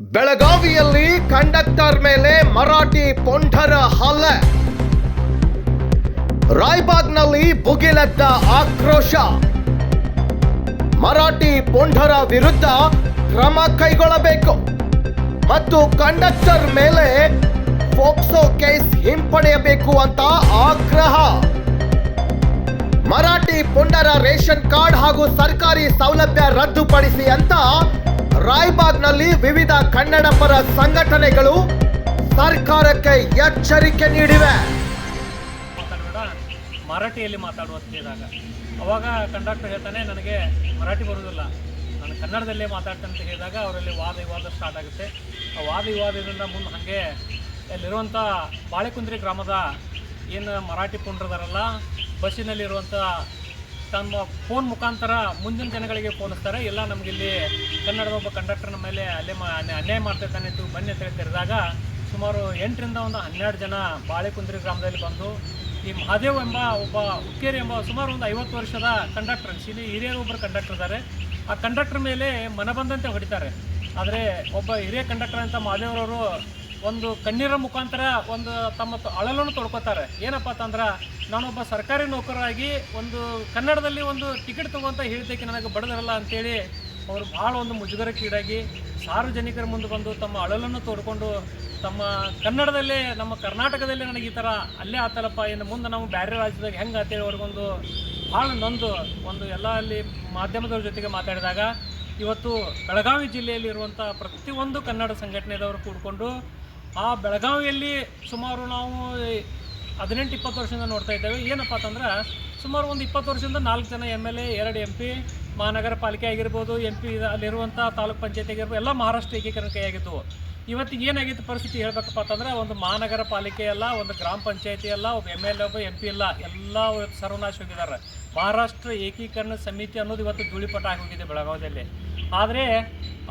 ಬೆಳಗಾವಿಯಲ್ಲಿ ಕಂಡಕ್ಟರ್ ಮೇಲೆ ಮರಾಠಿ ಪೊಂಡರ ಹಲ್ಲೆ. ರಾಯ್ಬಾಗ್ನಲ್ಲಿ ಭುಗಿಲೆದ್ದ ಆಕ್ರೋಶ. ಮರಾಠಿ ಪೊಂಡರ ವಿರುದ್ಧ ಕ್ರಮ ಕೈಗೊಳ್ಳಬೇಕು. ಮತ್ತು ಕಂಡಕ್ಟರ್ ಮೇಲೆ ಫೋಕ್ಸೋ ಕೇಸ್ ಹಿಂಪಡೆಯಬೇಕು ಅಂತ ಆಗ್ರಹ. ಮರಾಠಿ ಪೊಂಡರ ರೇಷನ್ ಕಾರ್ಡ್ ಹಾಗೂ ಸರ್ಕಾರಿ ಸೌಲಭ್ಯ ರದ್ದುಪಡಿಸಿ ಅಂತ ರಾಯ್ಬಾಗ್ನಲ್ಲಿ ವಿವಿಧ ಕನ್ನಡ ಪರ ಸಂಘಟನೆಗಳು ಸರ್ಕಾರಕ್ಕೆ ಎಚ್ಚರಿಕೆ ನೀಡಿವೆ. ಮರಾಠಿಯಲ್ಲಿ ಮಾತಾಡುವ ಅಂತ ಹೇಳಿದಾಗ ಅವಾಗ ಕಂಡಕ್ಟರ್ ಹೇಳ್ತಾನೆ, ನನಗೆ ಮರಾಠಿ ಬರುವುದಿಲ್ಲ. ನಾನು ಕನ್ನಡದಲ್ಲೇ ಮಾತಾಡ್ತೇನೆ ಅಂತ ಹೇಳಿದಾಗ ಅವರಲ್ಲಿ ವಾದ ವಿವಾದ ಸ್ಟಾರ್ಟ್ ಆಗುತ್ತೆ. ಆ ವಾದ ವಿವಾದದಿಂದ ಮುಂದೆ ಹಾಗೆ ಅಲ್ಲಿರುವಂಥ ಬಾಳೆಕುಂದ್ರಿ ಗ್ರಾಮದ ಏನು ಮರಾಠಿ ಪುಂಡ್ರದಾರಲ್ಲ ಬಸ್ಸಿನಲ್ಲಿರುವಂಥ ತಮ್ಮ ಫೋನ್ ಮುಖಾಂತರ ಮುಂದಿನ ಜನಗಳಿಗೆ ಫೋನ್ ಹಚ್ತಾರೆ. ಇಲ್ಲ ನಮಗಿಲ್ಲಿ ಕನ್ನಡದ ಒಬ್ಬ ಕಂಡಕ್ಟರ್ನ ಮೇಲೆ ಅಲ್ಲೇ ಮಾಡ್ತಾ ಅನ್ಯಾಯ ಮಾಡ್ತಿರ್ತಾನೆ ಅಂತ ಬನ್ನಿ ಅಂತ ತೆರೆದಾಗ ಸುಮಾರು ಎಂಟರಿಂದ ಒಂದು ಹನ್ನೆರಡು ಜನ ಬಾಳೆಕುಂದ್ರಿ ಗ್ರಾಮದಲ್ಲಿ ಬಂದು ಈ ಮಹಾದೇವ್ ಎಂಬ ಒಬ್ಬ ಹುಕ್ಕೇರಿ ಎಂಬ ಸುಮಾರು ಒಂದು ಐವತ್ತು ವರ್ಷದ ಕಂಡಕ್ಟರ್ ಇಲ್ಲಿ ಹಿರಿಯರು ಒಬ್ಬರು ಕಂಡಕ್ಟರ್ ಇದ್ದಾರೆ. ಆ ಕಂಡಕ್ಟರ್ ಮೇಲೆ ಮನಬಂದಂತೆ ಹೊಡಿತಾರೆ. ಆದರೆ ಒಬ್ಬ ಹಿರಿಯ ಕಂಡಕ್ಟರ್ ಅಂತ ಮಹಾದೇವ್ರವರು ಒಂದು ಕಣ್ಣೀರ ಮುಖಾಂತರ ಒಂದು ತಮ್ಮ ಅಳಲನ್ನು ತೊಡ್ಕೋತಾರೆ. ಏನಪ್ಪ ಅಂತಂದ್ರೆ, ನಾನೊಬ್ಬ ಸರ್ಕಾರಿ ನೌಕರರಾಗಿ ಒಂದು ಕನ್ನಡದಲ್ಲಿ ಒಂದು ಟಿಕೆಟ್ ತಗೋಂತ ಹೇಳಿದ್ದಕ್ಕೆ ನನಗೆ ಬಡದಿರಲ್ಲ ಅಂತೇಳಿ ಅವರು ಭಾಳ ಒಂದು ಮುಜುಗರಕ್ಕೀಡಾಗಿ ಸಾರ್ವಜನಿಕರ ಮುಂದೆ ಬಂದು ತಮ್ಮ ಅಳಲನ್ನು ತೋಡ್ಕೊಂಡು ತಮ್ಮ ಕನ್ನಡದಲ್ಲೇ, ನಮ್ಮ ಕರ್ನಾಟಕದಲ್ಲೇ ನನಗೆ ಈ ಥರ ಅಲ್ಲೇ ಆತಲ್ಲಪ್ಪ, ಇನ್ನು ಮುಂದೆ ನಾವು ಬೇರೆ ರಾಜ್ಯದಾಗ ಹೆಂಗೆ ಅಂತೇಳಿ ಅವ್ರಿಗೊಂದು ಭಾಳ ನೊಂದು ಒಂದು ಎಲ್ಲ ಅಲ್ಲಿ ಮಾಧ್ಯಮದವ್ರ ಜೊತೆಗೆ ಮಾತಾಡಿದಾಗ ಇವತ್ತು ಬೆಳಗಾವಿ ಜಿಲ್ಲೆಯಲ್ಲಿರುವಂಥ ಪ್ರತಿಯೊಂದು ಕನ್ನಡ ಸಂಘಟನೆದವರು ಕೂಡಿಕೊಂಡು ಆ ಬೆಳಗಾವಿಯಲ್ಲಿ ಸುಮಾರು ನಾವು ಹದಿನೆಂಟು, ಇಪ್ಪತ್ತು ವರ್ಷದಿಂದ ನೋಡ್ತಾ ಇದ್ದೇವೆ. ಏನಪ್ಪ ಅಂತಂದ್ರೆ ಸುಮಾರು ಒಂದು ಇಪ್ಪತ್ತು ವರ್ಷದಿಂದ ನಾಲ್ಕು ಜನ ಎಂ ಎಲ್ ಎ, ಎರಡು ಎಂ ಪಿ ಮಹಾನಗರ ಪಾಲಿಕೆ ಆಗಿರ್ಬೋದು, ಎಂ ಪಿ ಅಲ್ಲಿರುವಂಥ ತಾಲೂಕ್ ಪಂಚಾಯತಿ ಆಗಿರ್ಬೋದು, ಎಲ್ಲ ಮಹಾರಾಷ್ಟ್ರ ಏಕೀಕರಣ ಕೈಯಾಗಿದ್ದವು. ಇವತ್ತಿಗೆ ಏನಾಗಿತ್ತು ಪರಿಸ್ಥಿತಿ ಹೇಳ್ಬೇಕಪ್ಪ ಅಂತಂದ್ರೆ ಒಂದು ಮಹಾನಗರ ಪಾಲಿಕೆ ಅಲ್ಲ, ಒಂದು ಗ್ರಾಮ ಪಂಚಾಯತಿ ಅಲ್ಲ, ಒಬ್ಬ ಎಂ ಎಲ್ ಎ, ಒಬ್ಬ ಎಂ ಪಿ ಇಲ್ಲ ಎಲ್ಲ ಸರ್ವನಾಶ ಹೋಗಿದ್ದಾರೆ. ಮಹಾರಾಷ್ಟ್ರ ಏಕೀಕರಣ ಸಮಿತಿ ಅನ್ನೋದು ಇವತ್ತು ಧೂಳಿಪಟ ಆಗಿ ಹೋಗಿದೆ ಬೆಳಗಾವಿಯಲ್ಲಿ. ಆದರೆ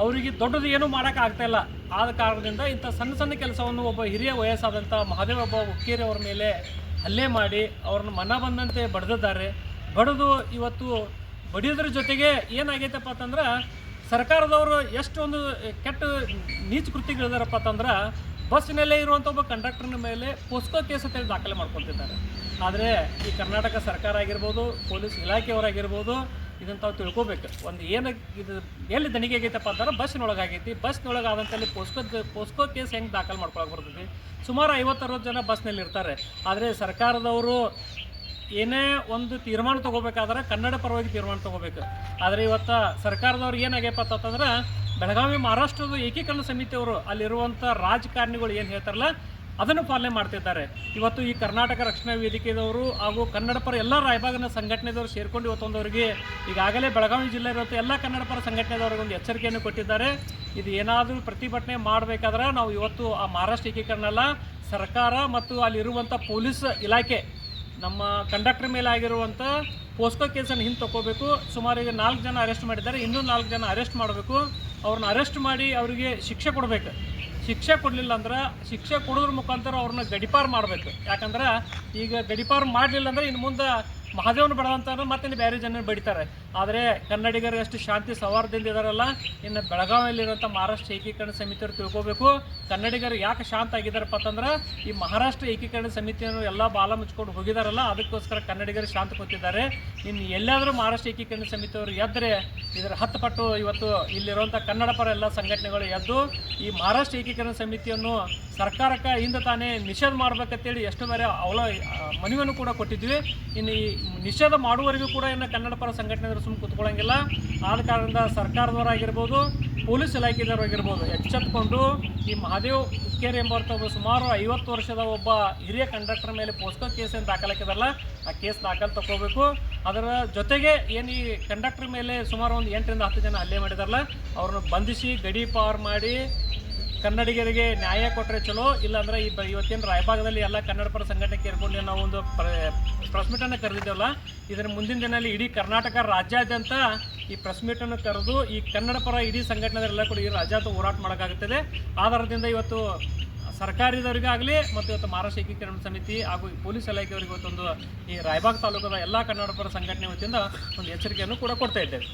ಅವರಿಗೆ ದೊಡ್ಡದು ಏನೂ ಮಾಡೋಕೆ ಆಗ್ತಾ ಇಲ್ಲ. ಆದ ಕಾರಣದಿಂದ ಇಂಥ ಸಣ್ಣ ಸಣ್ಣ ಕೆಲಸವನ್ನು ಒಬ್ಬ ಹಿರಿಯ ವಯಸ್ಸಾದಂಥ ಮಹಾದೇವ ಒಬ್ಬ ಅವರ ಮೇಲೆ ಹಲ್ಲೆ ಮಾಡಿ ಅವ್ರನ್ನ ಮನ ಬಂದಂತೆ ಬಡ್ದಿದ್ದಾರೆ. ಬಡಿದು ಇವತ್ತು ಬಡಿಯೋದ್ರ ಜೊತೆಗೆ ಏನಾಗೈತಪ್ಪ ಅಂತಂದ್ರೆ ಸರ್ಕಾರದವರು ಎಷ್ಟೊಂದು ಕೆಟ್ಟ ನೀಚ ಕೃತ್ಯಗಳಿದಾರಪ್ಪ ಅಂತಂದ್ರೆ ಬಸ್ಸಿನಲ್ಲೇ ಇರುವಂಥ ಒಬ್ಬ ಕಂಡಕ್ಟರ್ನ ಮೇಲೆ ಪೋಸ್ಕೋ ಕೇಸ್ ಅಂತೇಳಿ ದಾಖಲೆ ಮಾಡ್ಕೊತಿದ್ದಾರೆ. ಆದರೆ ಈ ಕರ್ನಾಟಕ ಸರ್ಕಾರ ಆಗಿರ್ಬೋದು, ಪೊಲೀಸ್ ಇಲಾಖೆಯವರಾಗಿರ್ಬೋದು ಇದನ್ನು ತಾವು ತಿಳ್ಕೊಬೇಕು. ಒಂದು ಏನು ಇದು ಎಲ್ಲಿ ದಣಿಗೆ ಆಗೈತಪ್ಪ ಅಂತಂದ್ರೆ ಬಸ್ನೊಳಗೆ ಆಗೈತಿ ಬಸ್ನೊಳಗೆ ಆದಂತಲ್ಲಿ ಪೋಸ್ಕೋ ಪೋಸ್ಕೋ ಕೇಸ್ ಹೆಂಗೆ ದಾಖಲು ಮಾಡ್ಕೊಳಕ್ಕೆ ಬರ್ತೈತಿ? ಸುಮಾರು ಐವತ್ತರವತ್ತು ಜನ ಬಸ್ನಲ್ಲಿ ಇರ್ತಾರೆ. ಆದರೆ ಸರ್ಕಾರದವರು ಏನೇ ಒಂದು ತೀರ್ಮಾನ ತಗೋಬೇಕಾದ್ರೆ ಕನ್ನಡ ಪರವಾಗಿ ತೀರ್ಮಾನ ತಗೋಬೇಕು. ಆದರೆ ಇವತ್ತು ಸರ್ಕಾರದವ್ರು ಏನಾಗ್ಯಪ್ಪ ಅಂತಂದ್ರೆ, ಬೆಳಗಾವಿ, ಮಹಾರಾಷ್ಟ್ರದ ಏಕೀಕರಣ ಸಮಿತಿಯವರು ಅಲ್ಲಿರುವಂಥ ರಾಜಕಾರಣಿಗಳು ಏನು ಹೇಳ್ತಾರಲ್ಲ ಅದನ್ನು ಪಾಲನೆ ಮಾಡ್ತಿದ್ದಾರೆ. ಇವತ್ತು ಈ ಕರ್ನಾಟಕ ರಕ್ಷಣಾ ವೇದಿಕೆದವರು ಹಾಗೂ ಕನ್ನಡ ಪರ ಎಲ್ಲ ರಾಯಭಾಗನ ಸಂಘಟನೆದವರು ಸೇರ್ಕೊಂಡು ಇವತ್ತೊಂದವರಿಗೆ ಈಗಾಗಲೇ ಬೆಳಗಾವಿ ಜಿಲ್ಲೆ ಇರುವಂಥ ಎಲ್ಲ ಕನ್ನಡ ಪರ ಸಂಘಟನೆದವ್ರಿಗೆ ಒಂದು ಎಚ್ಚರಿಕೆಯನ್ನು ಕೊಟ್ಟಿದ್ದಾರೆ. ಇದು ಏನಾದರೂ ಪ್ರತಿಭಟನೆ ಮಾಡಬೇಕಾದ್ರೆ ನಾವು ಇವತ್ತು ಆ ಮಹಾರಾಷ್ಟ್ರ ಏಕೀಕರಣಲ್ಲ ಸರ್ಕಾರ ಮತ್ತು ಅಲ್ಲಿರುವಂಥ ಪೊಲೀಸ್ ಇಲಾಖೆ, ನಮ್ಮ ಕಂಡಕ್ಟರ್ ಮೇಲೆ ಆಗಿರುವಂಥ ಪೋಸ್ಕೋ ಕೇಸನ್ನು ಹಿಂದೆ ತಗೋಬೇಕು ಸುಮಾರು ಈಗ ನಾಲ್ಕು ಜನ ಅರೆಸ್ಟ್ ಮಾಡಿದ್ದಾರೆ. ಇನ್ನೂ ನಾಲ್ಕು ಜನ ಅರೆಸ್ಟ್ ಮಾಡಬೇಕು. ಅವ್ರನ್ನ ಅರೆಸ್ಟ್ ಮಾಡಿ ಅವರಿಗೆ ಶಿಕ್ಷೆ ಕೊಡಬೇಕು. ಶಿಕ್ಷೆ ಕೊಡಲಿಲ್ಲ ಅಂದ್ರೆ ಶಿಕ್ಷೆ ಕೊಡೋದ್ರ ಮುಖಾಂತರ ಅವ್ರನ್ನ ಗಡಿಪಾರು ಮಾಡಬೇಕು. ಯಾಕಂದ್ರೆ ಈಗ ಗಡಿಪಾರು ಮಾಡಲಿಲ್ಲ ಅಂದ್ರೆ ಇನ್ನು ಮುಂದೆ ಮಹಾದೇವನ ಬಡದಂತ ಮತ್ತೆ ಬೇರೆ ಜನ ಬಡಿತಾರೆ. ಆದರೆ ಕನ್ನಡಿಗರು ಎಷ್ಟು ಶಾಂತಿ ಸೌಹಾರ್ದದಿಂದ ಇದಾರಲ್ಲ, ಇನ್ನು ಬೆಳಗಾವಿಯಲ್ಲಿರುವಂಥ ಮಹಾರಾಷ್ಟ್ರ ಏಕೀಕರಣ ಸಮಿತಿಯವರು ತಿಳ್ಕೋಬೇಕು. ಕನ್ನಡಿಗರು ಯಾಕೆ ಶಾಂತ ಆಗಿದ್ದಾರಪ್ಪ ಅಂತಂದ್ರೆ, ಈ ಮಹಾರಾಷ್ಟ್ರ ಏಕೀಕರಣ ಸಮಿತಿಯನ್ನು ಎಲ್ಲ ಬಾಲ ಮುಚ್ಕೊಂಡು ಹೋಗಿದಾರಲ್ಲ, ಅದಕ್ಕೋಸ್ಕರ ಕನ್ನಡಿಗರು ಶಾಂತ ಕೂತಿದ್ದಾರೆ. ಇನ್ನು ಎಲ್ಲಾದರೂ ಮಹಾರಾಷ್ಟ್ರ ಏಕೀಕರಣ ಸಮಿತಿಯವರು ಎದ್ದರೆ ಇದರ ಹತ್ತು ಪಟ್ಟು ಇವತ್ತು ಇಲ್ಲಿರುವಂಥ ಕನ್ನಡ ಪರ ಎಲ್ಲ ಸಂಘಟನೆಗಳು ಎದ್ದು, ಈ ಮಹಾರಾಷ್ಟ್ರ ಏಕೀಕರಣ ಸಮಿತಿಯನ್ನು ಸರ್ಕಾರಕ್ಕೆ ಹಿಂದೆ ತಾನೇ ನಿಷೇಧ ಮಾಡ್ಬೇಕಂತೇಳಿ ಎಷ್ಟು ಬೇರೆ ಅವಲ ಮನವಿಯನ್ನು ಕೂಡ ಕೊಟ್ಟಿದ್ವಿ. ಇನ್ನು ಈ ನಿಷೇಧ ಮಾಡುವವರೆಗೂ ಕೂಡ ಇನ್ನು ಕನ್ನಡ ಪರ ಸಂಘಟನೆಗಳು ಸುಮ್ಮನೆ ಕುತ್ಕೊಳ್ಳೋಂಗಿಲ್ಲ ಆದ ಕಾರಣದಿಂದ ಸರ್ಕಾರದವರಾಗಿರ್ಬೋದು, ಪೊಲೀಸ್ ಇಲಾಖೆದವರಾಗಿರ್ಬೋದು ಎಚ್ಚೆತ್ಕೊಂಡು ಈ ಮಹಾದೇವ್ ಹುಕ್ಕೇರಿ ಎಂಬಂಥ ಒಬ್ಬ ಸುಮಾರು ಐವತ್ತು ವರ್ಷದ ಒಬ್ಬ ಹಿರಿಯ ಕಂಡಕ್ಟರ್ ಮೇಲೆ ಪೋಸ್ಕೋ ಕೇಸ್ ಏನು ದಾಖಲಾಕಿದಾರಲ್ಲ ಆ ಕೇಸ್ ದಾಖಲೆ ತಗೋಬೇಕು ಅದರ ಜೊತೆಗೆ ಏನು ಈ ಕಂಡಕ್ಟರ್ ಮೇಲೆ ಸುಮಾರು ಒಂದು ಎಂಟರಿಂದ ಹತ್ತು ಜನ ಹಲ್ಲೆ ಮಾಡಿದಾರಲ್ಲ, ಅವ್ರನ್ನ ಬಂಧಿಸಿ ಗಡಿ ಪಾರ್ ಮಾಡಿ ಕನ್ನಡಿಗರಿಗೆ ನ್ಯಾಯ ಕೊಟ್ಟರೆ ಚಲೋ, ಇಲ್ಲಾಂದ್ರೆ ಈ ಇವತ್ತೇನು ರಾಯಭಾಗದಲ್ಲಿ ಎಲ್ಲ ಕನ್ನಡ ಪರ ಸಂಘಟನೆ ಕೇಳ್ಕೊಂಡು ನಾವು ಒಂದು ಪ್ರೆಸ್ ಮೀಟನ್ನು ಕರೆದಿದ್ದೇವಲ್ಲ, ಇದರ ಮುಂದಿನ ದಿನದಲ್ಲಿ ಇಡೀ ಕರ್ನಾಟಕ ರಾಜ್ಯಾದ್ಯಂತ ಈ ಪ್ರೆಸ್ ಮೀಟನ್ನು ಕರೆದು ಈ ಕನ್ನಡ ಪರ ಇಡೀ ಸಂಘಟನೆದರೆಲ್ಲ ಕೂಡ ಈ ರಾಜ್ಯಾದ್ಯಂತ ಹೋರಾಟ ಮಾಡೋಕ್ಕಾಗುತ್ತದೆ. ಆಧಾರದಿಂದ ಇವತ್ತು ಸರ್ಕಾರದವರಿಗಾಗಲಿ ಮತ್ತು ಇವತ್ತು ಮಹಾರಾಷ್ಟ್ರ ಏಕೀಕರಣ ಸಮಿತಿ ಹಾಗೂ ಪೊಲೀಸ್ ಇಲಾಖೆಯವರಿಗೆ ಇವತ್ತೊಂದು ಈ ರಾಯಬಾಗ್ ತಾಲೂಕದ ಎಲ್ಲ ಕನ್ನಡ ಪರ ಸಂಘಟನೆ ವತಿಯಿಂದ ಒಂದು ಎಚ್ಚರಿಕೆಯನ್ನು ಕೂಡ ಕೊಡ್ತಾ ಇದ್ದೇವೆ.